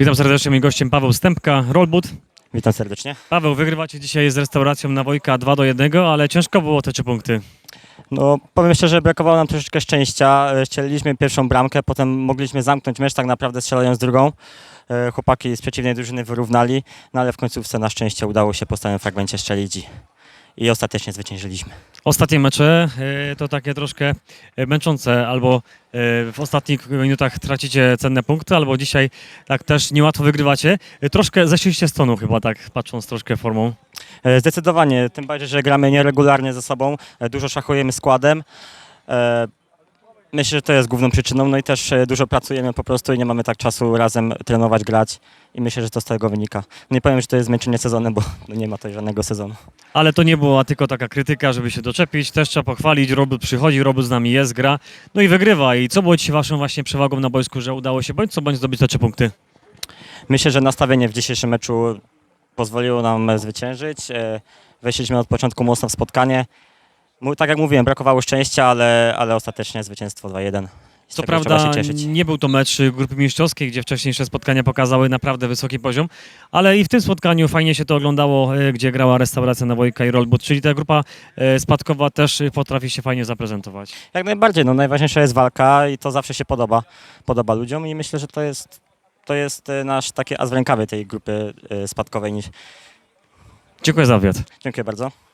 Witam serdecznie, moim gościem Paweł Stępka, Rollboot. Witam serdecznie. Paweł, wygrywacie dzisiaj z restauracją na Wojka 2 do 1, ale ciężko było te trzy punkty. No, powiem szczerze, brakowało nam troszeczkę szczęścia. E, Strzeliliśmy pierwszą bramkę, potem mogliśmy zamknąć mecz tak naprawdę strzelając drugą. E, Chłopaki z przeciwnej drużyny wyrównali, no ale w końcówce na szczęście udało się po stałym fragmencie strzelić i, ostatecznie zwyciężyliśmy. Ostatnie mecze e, to takie troszkę e, męczące, albo e, w ostatnich minutach tracicie cenne punkty, albo dzisiaj tak też niełatwo wygrywacie. Troszkę zeszliście z tonu chyba tak, patrząc troszkę formą. E, Zdecydowanie, tym bardziej, że gramy nieregularnie ze sobą, e, dużo szachujemy składem. E, Myślę, że to jest główną przyczyną, no i też e, dużo pracujemy po prostu i nie mamy tak czasu razem trenować, grać i myślę, że to z tego wynika. Nie powiem, że to jest zmęczenie sezonem, bo no nie ma to żadnego sezonu. Ale to nie była tylko taka krytyka, żeby się doczepić, też trzeba pochwalić, Robot przychodzi, Robot z nami jest, gra, no i wygrywa. I co było dzisiaj waszą właśnie przewagą na boisku, że udało się bądź co bądź zdobyć te trzy punkty? Myślę, że nastawienie w dzisiejszym meczu pozwoliło nam zwyciężyć. E, Weszliśmy od początku mocno w spotkanie. Tak jak mówiłem, brakowało szczęścia, ale, ale ostatecznie zwycięstwo 2-1. Z czego trzeba prawda się cieszyć. nie był to mecz grupy mistrzowskiej, gdzie wcześniejsze spotkania pokazały naprawdę wysoki poziom, ale i w tym spotkaniu fajnie się to oglądało, y, gdzie grała restauracja na Wojka i Rollboot, czyli ta grupa y, spadkowa też potrafi się fajnie zaprezentować. Jak najbardziej, no najważniejsza jest walka i to zawsze się podoba, podoba ludziom i myślę, że to jest, to jest e, nasz taki as w rękawie tej grupy e, spadkowej. Niż... Dziękuję za wywiad. Dziękuję bardzo.